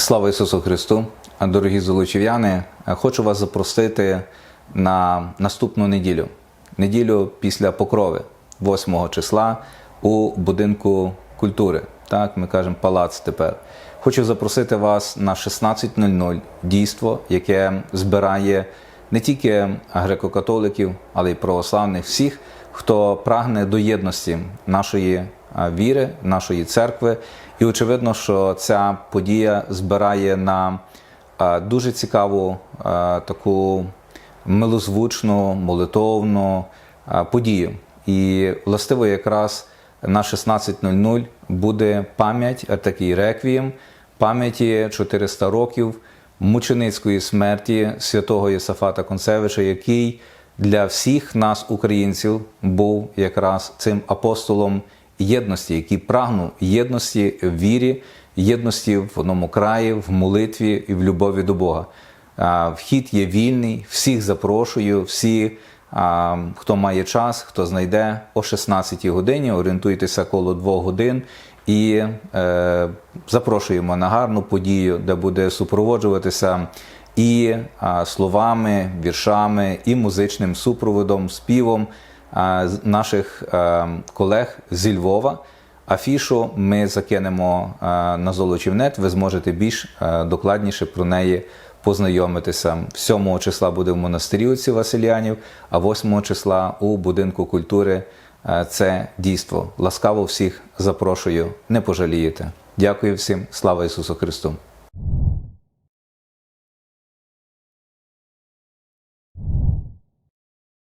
Слава Ісусу Христу! Дорогі золочів'яни, хочу вас запросити на наступну неділю, неділю після покрови, 8 числа у будинку культури. Так, ми кажемо палац тепер. Хочу запросити вас на 16.00 дійство, яке збирає не тільки греко-католиків, але й православних всіх, хто прагне до єдності нашої віри, нашої церкви. І очевидно, що ця подія збирає на дуже цікаву таку милозвучну, молитовну подію. І властиво якраз на 16.00 буде пам'ять, такий реквієм, пам'яті 400 років мученицької смерті святого Єсафата Концевича, який для всіх нас, українців, був якраз цим апостолом єдності, який прагнув єдності в вірі, єдності в одному краї, в молитві і в любові до Бога. Вхід є вільний, всіх запрошую, всі, хто має час, хто знайде о 16 годині, орієнтуйтеся коло двох годин. І е, запрошуємо на гарну подію, де буде супроводжуватися і а, словами, віршами, і музичним супроводом, співом наших е, колег зі Львова. Афішу ми закинемо е, на Золочівнет. Ви зможете більш е, докладніше про неї познайомитися. 7 числа буде в монастирі отців Василянів, а 8 числа у будинку культури це дійство. Ласкаво всіх запрошую, не пожалієте. Дякую всім, слава Ісусу Христу!